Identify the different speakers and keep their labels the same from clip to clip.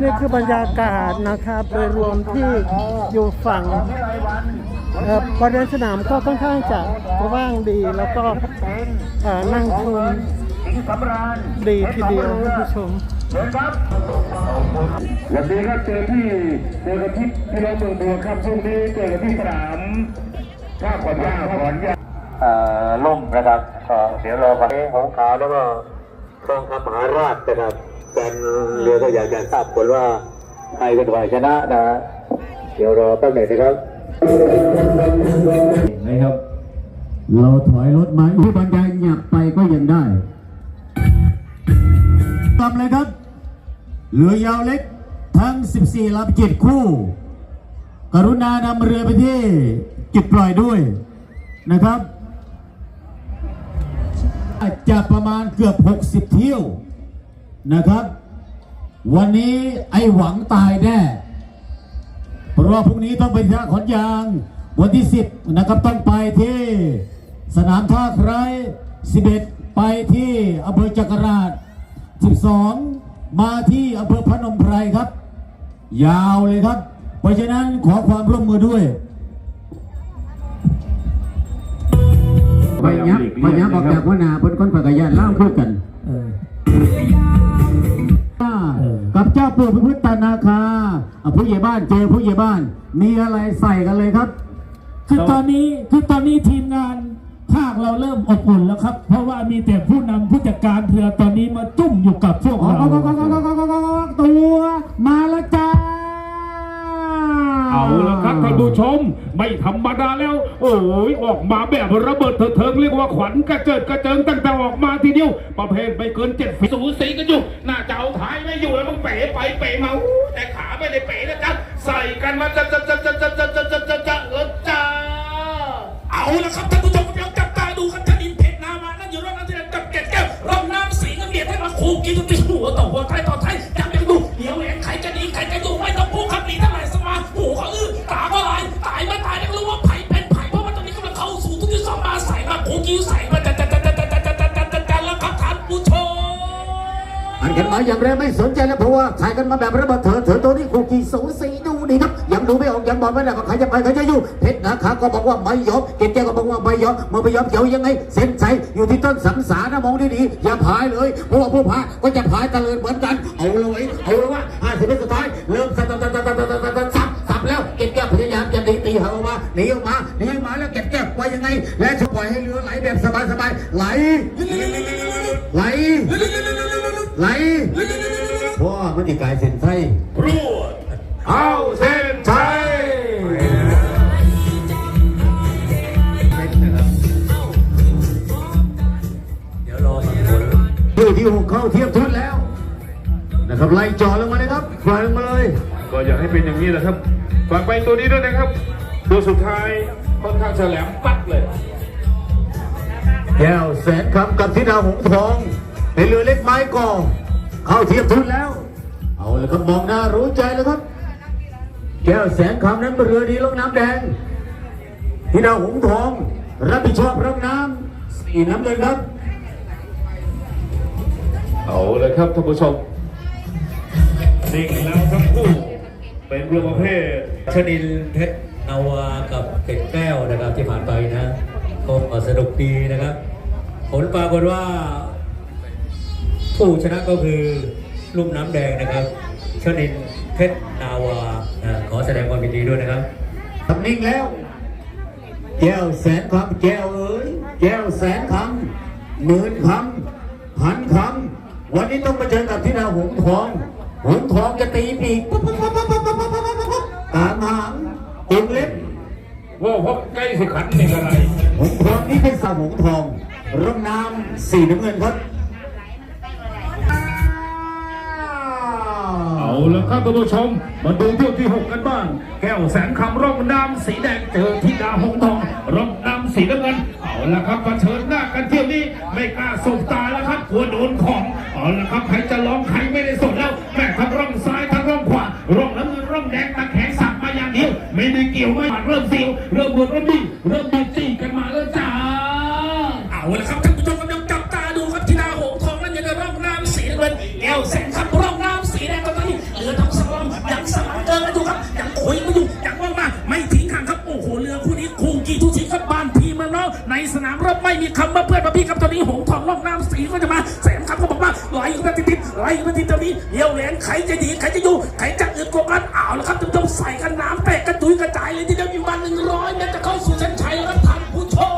Speaker 1: นี่คือบรรยากาศนะครับโดยรวมที่อยู่ฝั่งเอ่อบริเวณสนามก็ค่อนข้างจะกว้างดีแล้วก็เอ่อนั่งชมดีทีเดียวท่านผู้ชม
Speaker 2: วันนี้ครับเจอที่เจอกันที่พี่น้องเมืองบัวครับช่วงนี้เจอกันที่สนามท่าขอนยาขอนยา
Speaker 3: เอ่อล่มนะครับก็เดี๋ยวรอฟังหงขาวแล้วก็ทองคำมหาราชนะครับ แฟนเรือก็อยากจะทราบผลว่าใครเป็นฝ่ายชนะนะฮะเดี๋ยวรอแป๊บหนึ่งนะครับนะครับ เราถอยรถมาที่บรรยายหยับไปก็ยังได้กลับเลยครับเรือยาวเล็กทั้ง 14ลำเจ็ดคู่ กรุณานำเรือไปที่จุดปล่อยด้วยนะครับจะประมาณเกือบ 60 เที่ยว นะครับ วันนี้ไอ้หวังตายแน่ เพราะว่าพรุ่งนี้ต้องไปท่าขอนยาง วันที่ 10 นะครับต้องไปที่สนามท่าไคร้11 ไปที่อำเภอจักราช 12 มาที่อำเภอพนมไพรครับ ยาวเลยครับ เพราะฉะนั้นขอความร่วมมือด้วยไปยับไปยับออกจากหัวหน้าเพิ่นคนปากกายานเล่าคู่กันกับ เจ้าปู่พิพุทธนาคาอะผู้ใหญ่บ้านเจอผู้ใหญ่บ้าน มีอะไรใส่กันเลยครับ
Speaker 4: คือตอนนี้คือตอนนี้ทีมงานภาคเราเริ่มอบอุ่นแล้วครับ เพราะว่ามีแต่ผู้นำผู้จัดการเรือตอนนี้มาจุ่มอยู่กับพวกเรา
Speaker 3: ตัวมาแล้วจ้า
Speaker 2: เอาละครับท่านผู้ชม ไม่ธรรมดาแล้ว โอ้ยออกมาแบบระเบิดเถิดเทิงเรียกว่าขวัญกระเจิดกระเจิงตั้งแต่ออกมาทีเดียว ประเภทไม่เกินเจ็ดฝีสูสีกันอยู่น่ ไม่อยู่แล้วมึงเป๋ไปเป๋มาแต่ขาไม่ได้เป๋นะจ๊ะใส่กันมาจะจะจะจะจะจะจะจะจะจะเออจ้า
Speaker 4: เอาละครับท่านผู้ชมกำลังจับตาดูครับท่านอินเพชรนามานั่นอยู่รอบนั้นที่นั่นกับเกล็ดแก้วรอบน้ำสีน้ำเบียดให้มาคู่กินจนติดหัวต่อหัวท้ายต่อท้าย ผ่านกันมา
Speaker 3: อย่างแรงไม่สนใจแล้วเพราะว่าถ่ายกันมาแบบระเบิดเถิดเถิดตัวนี้คู่ขี่สูสีดูดีครับยังดูไม่ออกยังบอกไม่ได้ว่าใครจะไปใครจะอยู่เพชรนาคาก็บอกว่าไม่ยอมเกณฑ์แก็บอกว่าไม่ยอมเมื่ไม่ยอมเกี่ยวยังไงเซนใจอยู่ที่ต้นสังสารนะมองดีๆอย่าพายเลยเพราะว่าผู้พายก็จะพายตะเลินเหมือนกันเอาเลยเอาเลยว่าห้าสิบสุดท้ายเริ่มสับสับสับสับสับสับสับแล้วเกณฑ์แกพยายามจะหนีตีเฮามาหนีออกมาหนีออกมาแล้วเกณฑ์แกไว้ยังไง และจะปล่อยให้เรือไหลแบบสบายๆไหลไหล ไหลเพราะว่ามันติกายเส้นไทย
Speaker 2: รวดเอาเส้นชัย
Speaker 3: ผู้ที่หกเข้าเทียบทุนแล้ว นะครับไล่จ่อลงมาเลยครับปล่อยลงมาเลย
Speaker 2: ก็อยากให้เป็นอย่างนี้แหละครับฝากไปตัวนี้ด้วยนะครับ ตัวสุดท้ายค่อนข้างแฉลมปักเลย
Speaker 3: แก้วแสนคำกับธิดาหงส์ทอง เป็นเรือเล็กไม้กองเข้าเทียบทุนแล้ว เอาเลยครับมองหน้ารู้ใจแล้วครับ แก้วแสนคำนั้นเป็นเรือดีลงน้ำแดงธิดาหงส์ทองรับผิดชอบรับน้ำสีน้ำเงินครับ
Speaker 2: เอาเลยครับท่านผู้ชมนิ่งแล้วทั้งคู่เป็นเรือประเภท
Speaker 5: ชนินเพชรนาวากับเกร็ดแก้วนะครับที่ผ่านไปนะก็สนุกดีนะครับ ผลปรากฏว่า ผู้ชนะก็คือลุ่มน้ำแดงนะครับชนินเพชรนาวาขอแสดงความยินดีด้วยนะครับ
Speaker 3: ทำนิ่งแล้ว แก้วแสนคำแก้วเอ๋ยแก้วแสนคำหมื่นคำพันคำวันนี้ต้องมาเจอกับที่นาหงทองหงทองจะตีปีกตามหางตุ่มเล็บ
Speaker 2: ว่าพบใกล้สุขันเป็อะไร
Speaker 3: หงทองนี่เป็นสาวหงทองร่มน้ำสีน้ำเงินพัด
Speaker 2: เล้วครับท่านผู้ชม มาดูเที่ยวที่ 6 กันบ้าง แก้วแสนคำร่องน้ำสีแดงเจอที่ดาหงทองร่องน้ำสีน้ำเงินเอาละครับเชิญหน้ากันเที่ยวนี้ไม่กล้าสบตาแล้วครับกลัวโดนของเอาละครับใครจะร้องใครไม่ได้สนแล้วแม่ทั้งร่องซ้ายทั้งร่องขวาร่องน้ำเงินร่องแดงตะแคงสับมาอย่างเดียวไม่ได้เกี่ยวไม่หมัดเริ่มเสียวเริ่มบวดเริ่มดีเริ่มดีจีกันมาแล้วจ้า
Speaker 4: เอาละครับท่านผู้ชมกำลังจับตาดูครับที่ดาหงทองนั่นยังจะร่องน้ำสีน้ำเงินแก้วแส ไม่มีคำว่าเพื่อนมาพี่ครับตอนนี้หงทองร่องน้ำสีก็จะมาแสนคำก็บอกว่าไหลอยู่นาทีติดไหลอยู่นาทีตอนนี้เดี่ยวแหลนใครจะดีใครจะอยู่ใครจะอึดกว่ากันเอาวและครับท่านผู้ชมใส่กันน้ำแตกกระจุยกระจายเลยที่เดียวอยู่วันหนึ่งร้อยเมตรจะเข้าสู่เส้นชัยแล้วท่านผู้ชม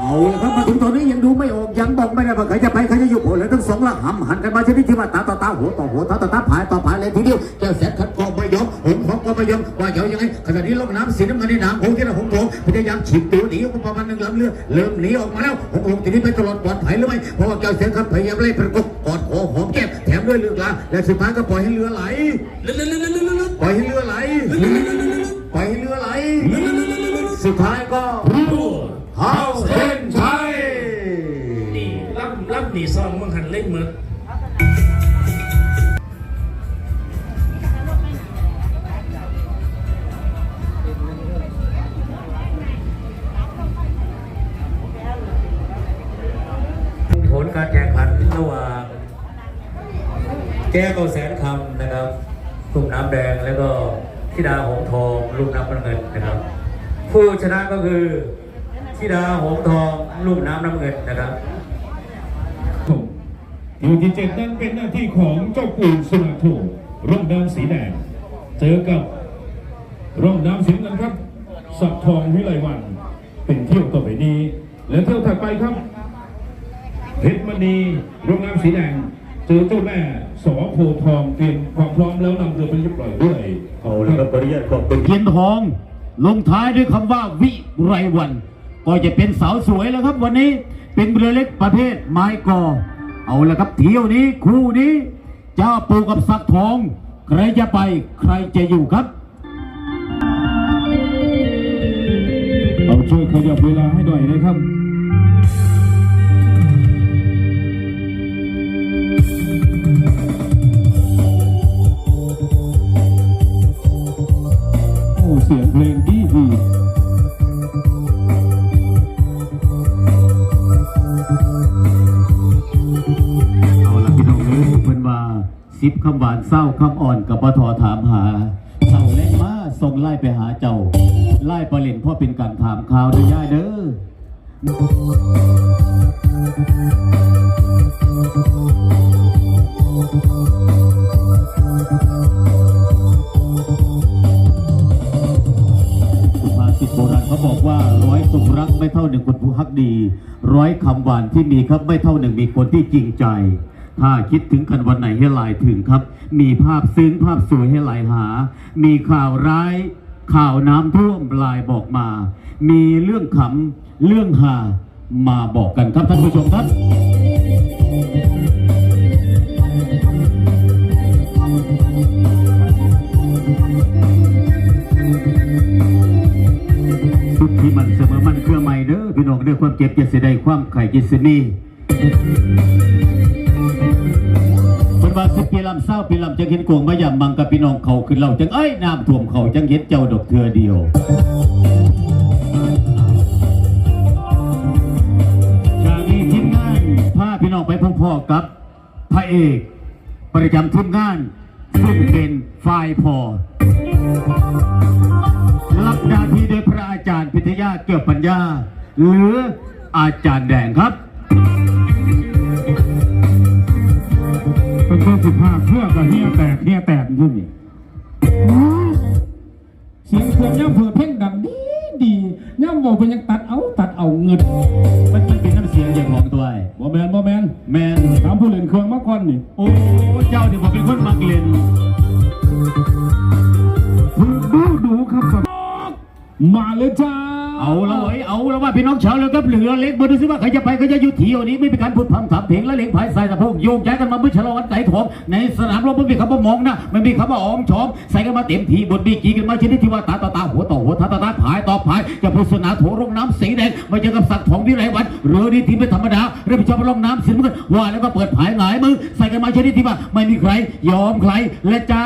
Speaker 3: เอาละครับมาถึงตอนนี้ยังดูไม่ออกยังบอกไม่ได้ว่าใครจะไปใครจะอยู่ผลเลยทั้งสองละหำหันกันมาชนิดที่ว่าตาต่อตาหัวต่อหัวตาต่อตาผายต่อผายเลยทีเดียวแก้วแสนขัดคองไม่ยอมหงของก็ไม่ยอมว่าเดี๋ยวยังไงขณะนี้ลงน้ำสีน้ำเงินในน้ำหงที่เราหง พยายามฉีกตัวหนีออกประมาณหนึ่งลำเรือเริ่มหนีออกมาแล้วหงหงทีนี้ไปตลอดปลอดภัยหรือไม่เพราะว่าแก้วแสนขัดพยายามไล่ประกบกอดคอหอมแก้มแถมด้วยเลือกลาและสุดท้ายก็ปล่อยให้เรือไหลปล่อยให้เรือไหลปล่อยให้เรือไหลสุดท้ายก็เข้าเส้นชัย
Speaker 4: นี่รับรับหนีซองมังหันเล่นเมือ
Speaker 5: แก้วแสนคำนะครับลูกน้ำแดงแล้วก็ธิดาหงทองลูกน้ำน้ำเงินนะครับ ผู้ชนะก็คือธิดาหงทองลูกน้ำน้ำเงินนะครับ
Speaker 2: คิวที่เจ็ดนั้นเป็นหน้าที่ของเจ้าปู่สุนาโถร่มน้ำสีแดง เจอกับร่มน้ำสีน้ำเงินครับ สักทองวิไลวัน เป็นเที่ยวต่อไปนี้ และเที่ยวถัดไปครับเพชรมณีร่มน้ำสีแดง เจอเจ้าแม่ สอโพธิ์ทองเตรียมความพร้อมแล้วนำเรือไปเรียบร้อยด้วย
Speaker 6: เอาละครับขออนุญาตขอบคุณ
Speaker 3: เพียนทอง ลงท้ายด้วยคำว่าวิไรวัน ก็จะเป็นสาวสวยแล้วครับวันนี้เป็นเรือเล็กประเภทไม้กอ เอาละครับเที่ยวนี้คู่นี้เจ้าปูกับสักทอง ใครจะไปใครจะอยู่ครับ
Speaker 2: เอาช่วยขยับเวลาให้หน่อยนะครับ เสียงเพลงดีดี
Speaker 3: เอาละพี่น้องเอ้ยเพิ่นว่าสิบคำหวานเศร้าคำอ่อนกับปทอถามหาเศร้าเล่นมาส่งไล่ไปหาเจ้า ไล่ประเล่นพราะเป็นการถามข่าวด้อย่าเด้อ โบราณเขาบอกว่าร้อยคนรักไม่เท่าหนึ่งคนผู้ฮักดี ร้อยคำหวานที่มีครับไม่เท่าหนึ่งมีคนที่จริงใจ ถ้าคิดถึงกันวันไหนให้ไลายถึงครับ มีภาพซึ้งภาพสวยให้ไลายหา มีข่าวร้าย ข่าวน้ำท่วมลายบอกมา มีเรื่องขำเรื่องหามาบอกกันครับท่านผู้ชมครับ ที่มันเสมอมันเพื่อไม่เด้อพี่น้องเด้อความเจ็บจะเสียได้ความไข่จิตสนีคนว่าสิบปีลำเศร้าปีลำจังเห็นกวงมายามบังกับพี่น้องเขาขึ้นเราจังเอ้ยน้ำท่วมเขาจังเห็นเจ้าดอกเทือเดียวจากนี้ทีมงานพาพี่น้องไปพ่อๆกับพระเอกประจำทีมงาน ซึ่งเป็นฝ่ายพอรับหน้าที่โดยพระอาจารย์พิทยาเกี่ยวปัญญา หรืออาจารย์แดงครับ
Speaker 2: เป็นตัวสิบห้าเครื่องกับเฮียแตกเฮียแตกยู่นี่เสียงเครื่องย่ำเผื่อเพ่งดังดี ดีย่ำบอกเป็นยังตัดเอาตัดเอาเงิน
Speaker 3: มันมันเป็นน้ำเสียงอย่างของตัวไอ้
Speaker 2: บ่แมนบ่แมน
Speaker 3: แมน
Speaker 2: ถามผู้เล่นเครื่องมาก่อนนี่
Speaker 3: โอ้เจ้าที่ผมเป็นคนมักเล่น
Speaker 2: ดูดูครับสมาเลยจ้า
Speaker 3: เอาละเว้ยเอาละว่าพี่น้องชาวเลยครับเหลือเล็กมาดูสิว่าใครจะไปใครจะอยู่เที่ยวนี้ไม่มีการพูดพร่ำถามเพลงและเล็งผายใส่สะโพกโยกย้ายกันมาเมื่อชะลอวันไก่ทองในสนามรบไม่มีคำว่ามองนะไม่มีคำว่าอ้อมชอมใส่กันมาเต็มทีบนบีกีกันมาชนิดที่ว่าตาต่อตาหัวต่อหัวตาต่อตาผายต่อผายจะพุสนาโถร่องน้ำสีแดงมาเจอกับสักดิ์ทองวิไลวันเรือนี้ทีมไม่ธรรมดาเรือพิชอบร่องน้ำสีน้ำเงินว่าแล้วก็เปิดผายหงายมือใส่กันมาชนิดที่ว่าไม่มีใครยอมใครและจ้า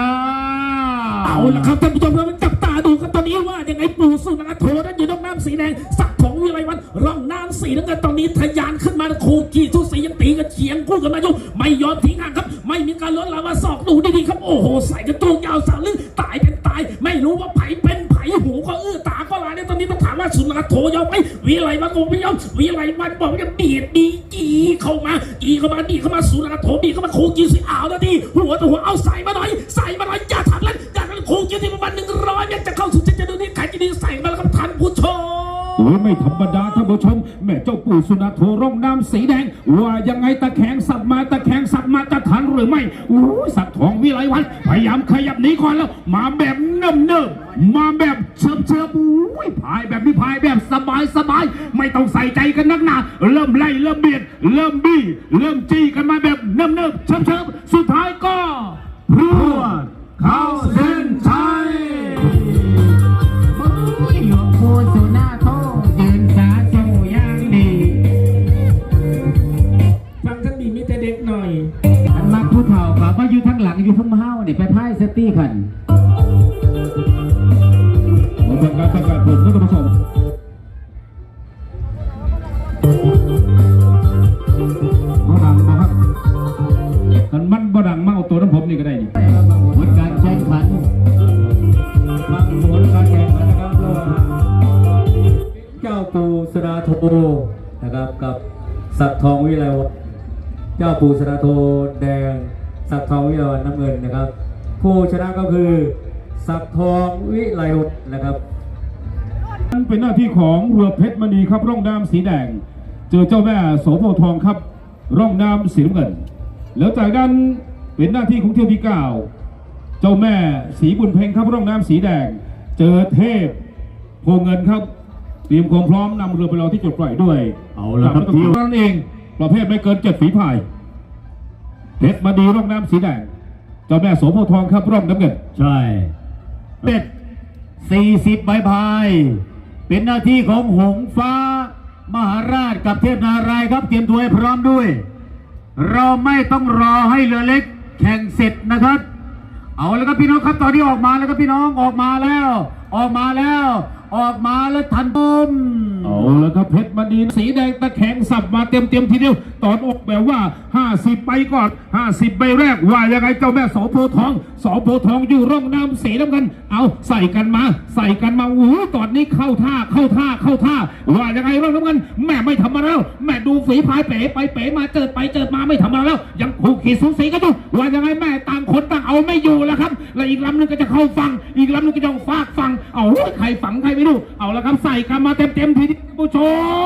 Speaker 4: เอาละครับท่านผู้ชมเราจับาดูกันตอนนี้ว่ายังไงปู่สุนาโถนั้นอยู่ตรงน้ำสีแดงสักของวิไลวันร่องน้ำสีน้ำเงินตอนนี้ทะยานขึ้นมาคูกีทุสียังตีกันเฉียงคู่กันมาอยู่ไม่ยอมทิ้งห่างครับ ไม่มีการลดละว่าศอกดูดีๆครับโอ้โหใส่กันตัวยาวสาวลึกตายเป็นตาย ไม่รู้ว่าไผเป็นไผหูก็อื้อตาก็ลายเนี่ยตอนนี้ต้องถามว่าสุนัขโถยอมไหมวิไลวันบอกไม่ยอมวิไลวันบอกว่าจะบีดดีจีเข้ามาอีเข้ามาดีเข้ามาสุนัขโถบีเข้ามาครูกินสิอ้าวนะทีหัวตัวหัวเอาใส่มาหน่อยใส่มาหน่อยอย่าทำแล้วอย่า ครูกินที่ประมาณหนึ่งร้อยเมตรจะเข้าสู่เส้นจะดูนี่ใครจะดีใส่มาแล้วครับท่านผู้ชม
Speaker 2: โอ้ยไม่ธรรมดาท่านผู้ชม แม่เจ้าปู่สุนัโทร่องน้ำสีแดง ว่ายังไงตะแคงสับมาตะแคงสับมาจะทันหรือไม่โอ้ยสัตว์ทองวิไลวันพยายามขยับหนีก่อนแล้ว มาแบบเนิ่มเนิ่มๆมาแบบเชิบเชิบๆโอ้ยพายแบบนี้พายแบบสบายสบายไม่ต้องใส่ใจกันนักหนาเริ่มไล่เริ่มเบียดเริ่มบี้เริ่มจี้กันมาแบบเนิ่มเนิ่มๆเชิบเชิบสุดท้ายก็พรวด เข้าเส้นชัย
Speaker 7: หลวงปู่สุนาโทยืนสาธุอย่างดี
Speaker 4: ฟังท่านมีมิแต่เด็กหน่อย
Speaker 7: อันมาผู้เฒ่ากับมาอยู่ทั้งหลังอยู่ทั้งเฮานี่ไปพายสตี้ขัน
Speaker 2: ปู
Speaker 5: สราโทนะครับกับสัตว์ทองวิไลวันเจ้าปูสราโทแดงสัตว์ทองวิไลวันน้ำเงินนะครับ ผู้ชนะก็คือสัตว์ทองวิไลวันนะครับ
Speaker 2: นั่นเป็นหน้าที่ของเรือเพชรมณีครับร่องน้ำสีแดง เจอเจ้าแม่โสโพทองครับ ร่องน้ำสีน้ำเงิน แล้วจากนั้นเป็นหน้าที่ของเที่ยวที่เก้าเจ้าแม่สีบุญเพ็งครับร่องน้ำสีแดง เจอเทพโพเงินครับ เตรียมความพร้อมนำเรือไปรอที่จุดปล่อยด้วย
Speaker 3: เอาละครับ
Speaker 2: ตามมาตรฐานนั่นเอง ประเภทไม่เกินเจ็ดฝีพายเพชรมณีร่องน้ำสีแดงเจ้าแม่โสโพธิ์ทองครับร่องน้ำเงิน
Speaker 3: ใช่เป็ดสี่สิบใบพาย เป็นหน้าที่ของหงฟ้า มหาราชกับเทพนารายณ์ครับเตรียมตัวให้พร้อมด้วย เราไม่ต้องรอให้เรือเล็ก แข่งเสร็จนะครับ เอาแล้วครับพี่น้องครับตอนนี้ออกมาแล้วครับพี่น้องออกมาแล้ว ออกมาแล้ว ออกมาแล้วทันปุ้ม
Speaker 2: เอาแล้วครับเพชรมณีสีแดงตะแคงสับมาเต็มเต็มทีเดียวตอนอกแบบว่า 50ใบก่อน 50 ใบแรกว่ายังไงเจ้าแม่สอโพทองสอโพทองอยู่ร่องน้ำสีน้ำเงินเอาใส่กันมา ใส่กันมาอู้ตอนนี้เข้าท่าเข้าท่าเข้าท่า ว่ายังไงร่องน้ำเงินแม่ไม่ธรรมาแล้วแม่ดูฝีพายเป๋ไปเป๋มาเจิดไปเจิดมาไม่ธรรมาแล้ว ยังคู่ขีดสูสีกันอยู่ว่ายังไงแม่ต่างคนต่างเอาไม่อยู่แล้วครับ แล้วอีกลำหนึงก็จะเข้าฝั่งอีกลำหนึงก็จะฟากฝั่งเอาใครฝังใครไม่รู้ เอาล้วครับใส่กันมาเต็มเต็มๆทีเดียวผู้ช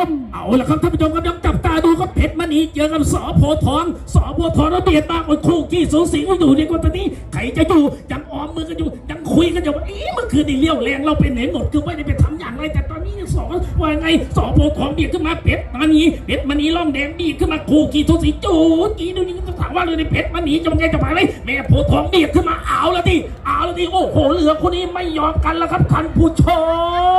Speaker 2: ม
Speaker 4: เอาละครับท่านผู้ชมครับยังจับตาดูครับเพชรมณีเจอกับสอโพธิ์ทองสอโพธิ์ทองแล้วเบียดมากกว่าคู่ขี้สูสีกันอยู่ในกว่าตอนนี้ใครจะอยู่ยังออมมือกันอยู่ยังคุยกันอยู่ว่าเอ๊ะเมื่อคืนนี่เลี้ยวแรงเราเป็นไหนหมดคือไม่ได้ไปทำอย่างไร แต่ตอนนี้สอว่าไงสอโพธิ์ทองเบียดขึ้นมาเพชรมณีเพชรมณีล่องแดงดีดขึ้นมาคู่ขี้สูสีจูดจีดูนี่ก็ถามว่าเลยในเพชรมณีจะมันไงจะไปไหมแม่โพธิ์ทองเบียดขึ้นมาเอาละดิ เอาละดิโอ้โหเหลือคนนี้ไม่ยอมกันแล้วครับท่านผู้ชม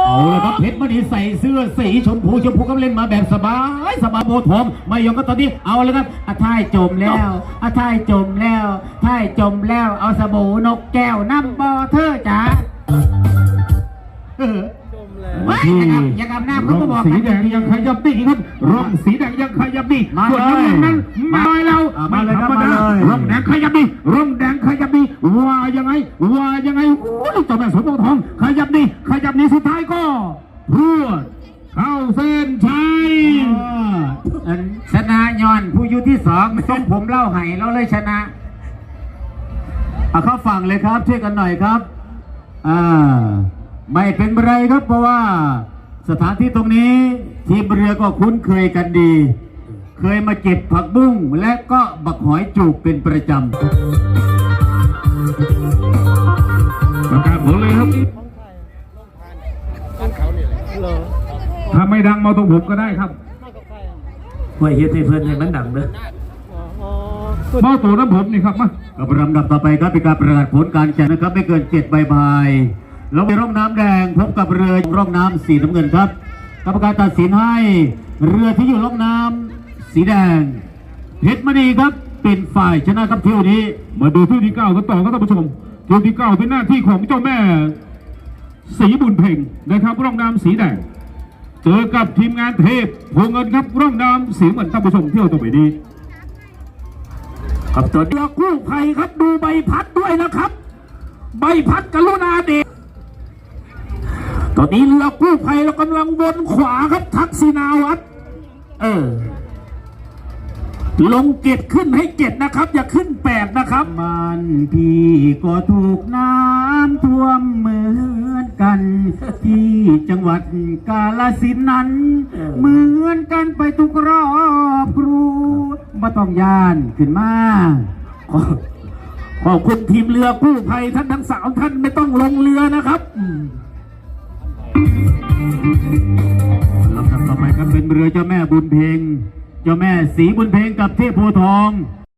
Speaker 3: เอาละครับเพชรมณีใส่เสื้อสีชมพูชมพูก็เล่นมาแบบสบายสบายโบทองไม่ยอมก็ตอนนี้เอาละครับอาท่ายจมแล้วอาท่ายจมแล้วท่ายจมแล้วเอาสบู่นกแก้วน้ำบอเธอจ๋า เออเว้ยอย่ากับอย่ากับน้ำเขาก็บอก
Speaker 2: สีแดงยังขยับดีครับร่องสีแดงยังขยับดี
Speaker 3: มา
Speaker 2: ส่วน
Speaker 3: เลย
Speaker 2: น้ำเงินนั้นมาแล้ว
Speaker 3: อะ
Speaker 2: ไม่
Speaker 3: มาเลย
Speaker 2: ธรรมดา
Speaker 3: ครับมาเลย
Speaker 2: ร่องแดงขยับดีร่องแดงขยับดีว่ายังไงว่ายังไงโอ้ยเจ้าแม่สมปองทองขยับดีขยับดีสุดท้ายก็พรวดเข้าเส้นชัย
Speaker 3: อันชนะย้อนผู้อยู่ที่สองส่งผมเล่าให้เราเลยชนะเอาเข้าฝั่งเลยครับช่วยกันหน่อยครับอ่า ไม่เป็นไรครับเพราะว่าสถานที่ตรงนี้ทีมเรือก็คุ้นเคยกันดี เคยมาเก็บผักบุ้งและก็บักหอยจูบเป็นประจำ
Speaker 2: ประกาศผลเลยครับ
Speaker 1: เหรอ
Speaker 2: ถ้าไม่ดังมาตรงผมก็ได้ครับ
Speaker 4: ห้วยเฮ็ดให้เพื่อนให้มันดังเด้อ
Speaker 1: อ๋อ
Speaker 2: มาตัวน้ำผมนี่ครับมา
Speaker 3: กับลำดับต่อไปครับเป็นการประกาศผลการแข่งนะครับ ไม่เกินเจ็ดใบพายแล้วในร่องน้ำแดงพบกับเรือร่องน้ำสีน้ำเงินครับ กรรมการตัดสินให้เรือที่อยู่ร่องน้ำสีแดงเพชรมณีครับเป็นฝ่ายชนะครับเที่ยวนี้
Speaker 2: มาดูเที่ยวที่เก้ากันต่อครับท่านผู้ชมเที่ยวที่เก้าเป็นหน้าที่ของเจ้าแม่สีบุญเพ่งนะครับร่องน้ำสีแดงเจอกับทีมงานเทพโพเงินครับร่องน้ำสีเหมือนท่านผู้ชมเที่ยวต่อไปนี้
Speaker 4: ครับตัวเรือกู้ภัยครับดูใบพัดด้วยนะครับ ใบพัดกรุณาเด
Speaker 3: ตอนนี้เรือกู้ภัยเรากำลังวนขวาครับทักษิณาวัตรเออ ลงเกตขึ้นให้เกตนะครับ อย่าขึ้นแปดนะครับบ้านพี่ก็ถูกน้ำท่วมเหมือนกัน ที่จังหวัดกาลสินธุ์นั้น เหมือนกันไปทุกรอบครูมาต้องย่านขึ้นมาขอขอบคุณทีมเรือกู้ภัยท่านทั้งสามท่านไม่ต้องลงเรือนะครับอืม ลำดับต่อไปครับเป็นเรือเจ้าแม่บุญเพ็ง เจ้าแม่สีบุญเพ็งกับเทพโพทอง